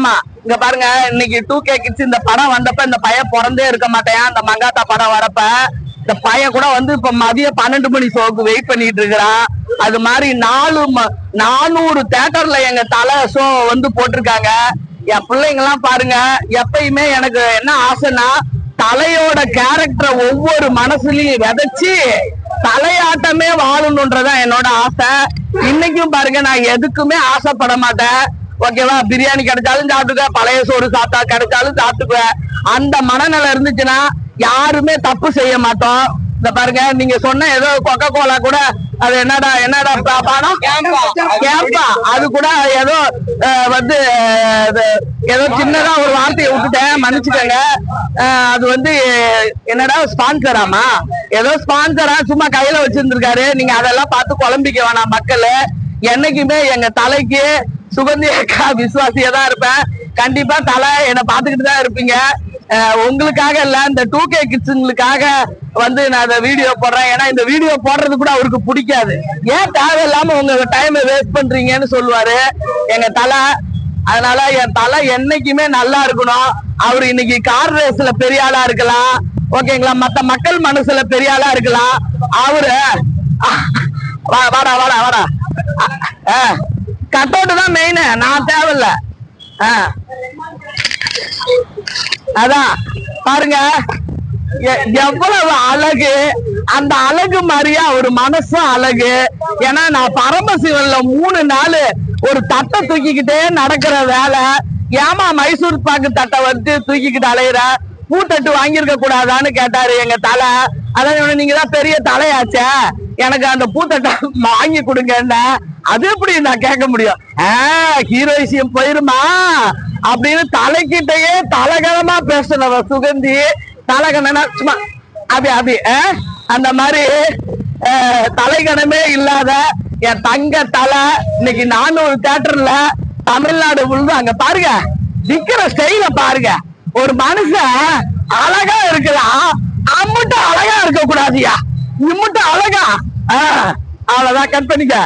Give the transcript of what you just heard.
ஆமா. இங்க பாருங்க இன்னைக்கு டூ கே கிட்ஸ் இந்த படம் வந்தப்ப இந்த பையன் பிறந்தே இருக்க மாட்டேன். அந்த மங்காத்தா படம் வரப்ப இந்த பையன் கூட வந்து இப்ப மதியம் பன்னெண்டு மணி ஷோக்கு வெயிட் பண்ணிட்டு இருக்கிறான். அது மாதிரி நாலு நானூறு தேட்டர்ல எங்க தலை ஷோ வந்து போட்டிருக்காங்க. என் பிள்ளைங்க எல்லாம் பாருங்க எப்பயுமே எனக்கு என்ன ஆசைன்னா தலையோட கேரக்டரை ஒவ்வொரு மனசுலயும் விதைச்சு தலையாட்டமே வாழணுன்றதான் என்னோட ஆசை. இன்னைக்கும் பாருங்க நான் எதுக்குமே ஆசைப்பட மாட்டேன். ஓகேவா? பிரியாணி கிடைச்சாலும் சாப்பிட்டுக்குவேன் பழைய சோறு சாப்பிட்டா கிடைச்சாலும் சாப்பிட்டுக்குவேன் அந்த மனநிலை இருந்துச்சுன்னா யாருமே தப்பு செய்ய மாட்டோம். இந்த பாருங்க நீங்க சொன்ன ஏதோ கொக்கோ கோலா கூட அது என்னடா என்னடா பாடம் கேம்பா அது கூட ஏதோ வந்து ஏதோ சின்னதா ஒரு வார்த்தையை விட்டுட்டேன் மன்னிச்சுக்கோங்க. அது வந்து என்னடா ஸ்பான்சராமா ஏதோ ஸ்பான்சரா சும்மா கையில வச்சிருந்திருக்காரு. நீங்க அதெல்லாம் பார்த்து குழம்பிக்க வேணாம் மக்கள். என்னைக்குமே எங்க தலைக்கு சுகந்தி அக்கா விசுவாசியா தான் இருப்பேன். கண்டிப்பா தலை என்னை பாத்துக்கிட்டு தான் இருப்பீங்க. உங்களுக்காக இல்ல இந்த டூ கே கிட்ஸுங்களுக்காக வந்து நான் இந்த வீடியோ போடுறேன். ஏன்னா இந்த வீடியோ போடுறது கூட அவருக்கு பிடிக்காது. ஏன் தேவையில்லாம உங்க டைம் வேஸ்ட் பண்றீங்கன்னு சொல்லுவாரு எங்க தலை. அதனால என் தலை என்னைக்குமே நல்லா இருக்கணும். அவர் இன்னைக்கு கார் ரேஸ்ல பெரிய ஆளா இருக்கலாம். ஓகேங்களா மத்த மக்கள் மனசுல பெரிய ஆளா இருக்கலாம். அவரு வா வாடா வாடா வாடா. கட் தான் மெயின் நான் தேவையில்ல. அதான் பாருங்க. எவ்வளவு அழகு அந்த அழகு மாதிரியா ஒரு மனசும் அழகு. ஏன்னா நான் பரமசிவன்ல மூணு நாள் ஒரு தட்டை தூக்கிக்கிட்டே நடக்கிற வேலை. ஏமா மைசூர் பாக்கு தட்டை வந்து தூக்கிக்கிட்டு அலையிற? பூத்தட்டு வாங்கியிருக்க கூடாதான்னு கேட்டாரு எங்க தலை. அதான் நீங்க தான் பெரிய தலையாச்சே. எனக்கு அந்த பூத்தட்டை வாங்கி கொடுங்க அது எப்படி நான் கேட்க முடியும்? ஹீரோயிசியம் போயிருமா? அப்படின்னு தலைக்கிட்டயே தலகணமா பேசுனவ சுகந்தி தலகணனா சும்மா அப்படி அப்படி ஆ? அந்த மாதிரி தலைகணமே இல்லாத என் தங்க தலை இன்னைக்கு நானூறு தேட்டர்ல தமிழ்நாடு முழுது அங்க பாருங்க. நிக்கிற ஸ்டைல பாருங்க. ஒரு மனுஷன் அழகா இருக்கலாம் அம்முட்டும் அழகா இருக்க கூடாதியா இம்முட்டும் அழகா? ஆ, அவ்வளவுதான் கட் பண்ணிக்க.